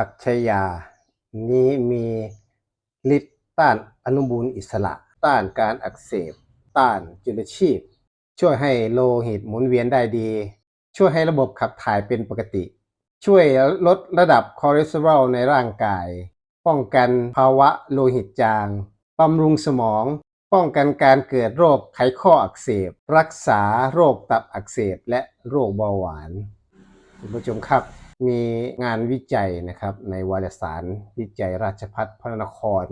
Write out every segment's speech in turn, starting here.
ผักชยา นี้มีฤทธิ์ต้านอนุมูลอิสระ ต้านการอักเสบ ต้านจุลชีพ ช่วยให้โลหิตหมุนเวียนได้ดี ช่วยให้ระบบขับถ่ายเป็นปกติ ช่วยลดระดับคอเลสเตอรอลในร่างกาย ป้องกันภาวะโลหิตจางบำรุงสมอง ป้องกันการเกิดโรคไขข้ออักเสบ รักษาโรคตับอักเสบและโรคเบาหวานคุณผู้ชมครับ มีงานวิจัยนะครับในวารสารวิจัยราชพัฒพระนคร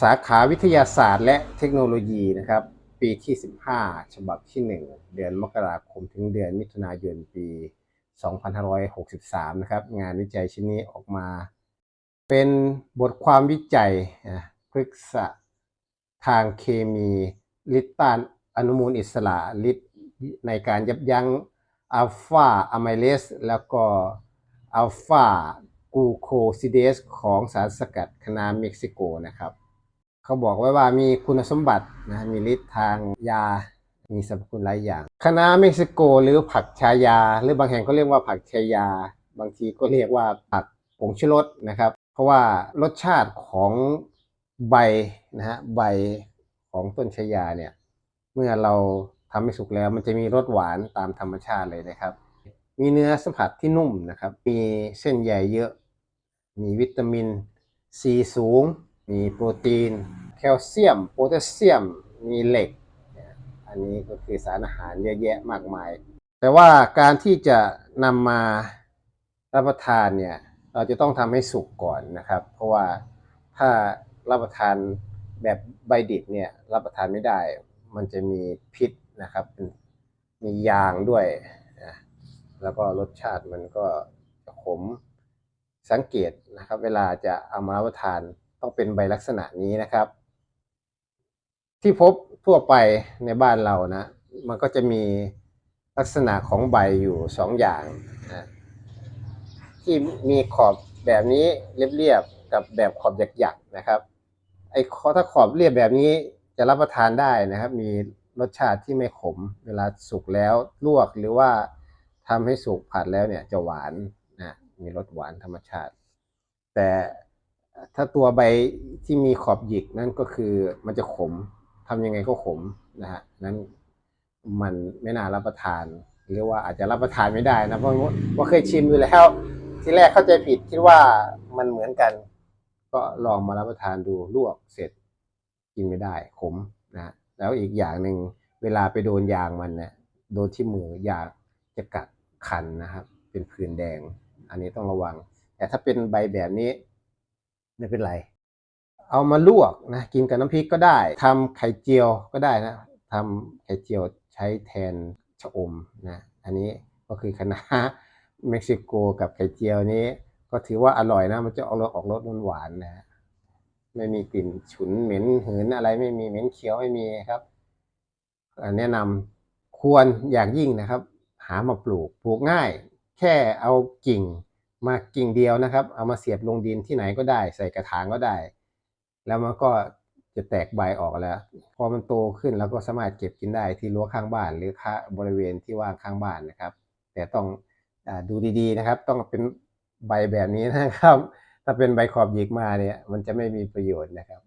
สาขาวิทยาศาสตร์และเทคโนโลยีนะครับปีที่ 15 ฉบับที่ 1 เดือนมกราคมถึงเดือนมิถุนายนปี 2563 นะครับงานวิจัยชิ้นนี้ออกมา เป็นบทความวิจัยพฤกษทางเคมีฤทธิ์ต้านอนุมูลอิสระฤทธิ์ในการยับยั้งอัลฟาอะไมเลสแล้วก็ อัลฟากูโคซิเดสของสารสกัดคณะเม็กซิโกนะครับ เขาบอกไว้ว่ามีคุณสมบัตินะมีฤทธิ์ทางยา มีสรรพคุณหลายอย่างคณะเม็กซิโก หรือผักชายา หรือบางแห่งก็เรียกว่าผักชายา บางทีก็เรียกว่าผักผงชูรสนะครับ เพราะว่ารสชาติของใบนะฮะใบของต้นชายาเนี่ยเมื่อเราทำให้สุกแล้วมันจะมีรสหวานตามธรรมชาติเลยนะครับ มีเนื้อสัมผัสที่นุ่มนะครับ มีเส้นใยเยอะ มีวิตามินซีสูง มีโปรตีน แคลเซียม โพแทสเซียม มีเหล็ก อันนี้ก็คือสารอาหารเยอะแยะมากมาย แต่ว่าการที่จะนำมารับประทานเนี่ย เราจะต้องทำให้สุกก่อนนะครับ เพราะว่าถ้ารับประทานแบบใบดิบเนี่ยรับประทานไม่ได้ มันจะมีพิษนะครับ มียางด้วย แล้วก็รสชาติมันก็จะขมสังเกตนะครับ เวลาจะเอามารับประทานต้องเป็นใบลักษณะนี้นะครับ ที่พบทั่วไปในบ้านเรานะ มันก็จะมีลักษณะของใบอยู่สองอย่างนะที่มีขอบแบบนี้เรียบๆกับแบบขอบหยักๆนะครับไอ้ถ้าขอบเรียบแบบนี้จะรับประทานได้นะครับ มีรสชาติที่ไม่ขม เวลาสุกแล้วลวกหรือว่า ทำให้สุกผัดแล้วเนี่ยจะหวานนะมีรสหวานธรรมชาติ แต่ถ้าตัวใบที่มีขอบหยิกนั่นก็คือมันจะขมทำยังไงก็ขมนะฮะนั้นมันไม่น่ารับประทาน หรือว่าอาจจะรับประทานไม่ได้นะเพราะว่าเคยชิมดูแล้ว ทีแรกเข้าใจผิดคิดว่ามันเหมือนกัน ก็ลองมารับประทานดูลวกเสร็จกินไม่ได้ขมนะฮะแล้วอีกอย่างหนึ่งเวลาไปโดนยางมันเนี่ยโดนที่มือยางจะกัด คันนะครับ เป็นผื่นแดง อันนี้ต้องระวัง แต่ถ้าเป็นใบแบบนี้ไม่เป็นไร เอามาลวกนะกินกับน้ำพริกก็ได้ ทำไข่เจียวก็ได้นะทำไข่เจียวใช้แทนชะอมนะอันนี้ก็คือคณะเม็กซิโกกับไข่เจียวนี้ ก็ถือว่าอร่อยนะ มันจะออกรสออกรสหวานนะฮะไม่มีกลิ่นฉุนเหม็นหืนอะไรไม่มีเหม็นเขียวไม่มีครับแนะนำควรอย่างยิ่งนะครับ หามาปลูกปลูกง่าย แค่เอากิ่งมากิ่งเดียวนะครับ เอามาเสียบลงดินที่ไหนก็ได้ ใส่กระถางก็ได้ แล้วมันก็จะแตกใบออกแล้ว พอมันโตขึ้นเราก็สามารถเก็บกินได้ที่รั้วข้างบ้าน หรือข้าบริเวณที่ว่างข้างบ้านนะครับ แต่ต้องอดูดีๆนะครับ ต้องเป็นใบแบบนี้นะครับ ถ้าเป็นใบขอบหยิกมาเนี่ย มันจะไม่มีประโยชน์นะครับ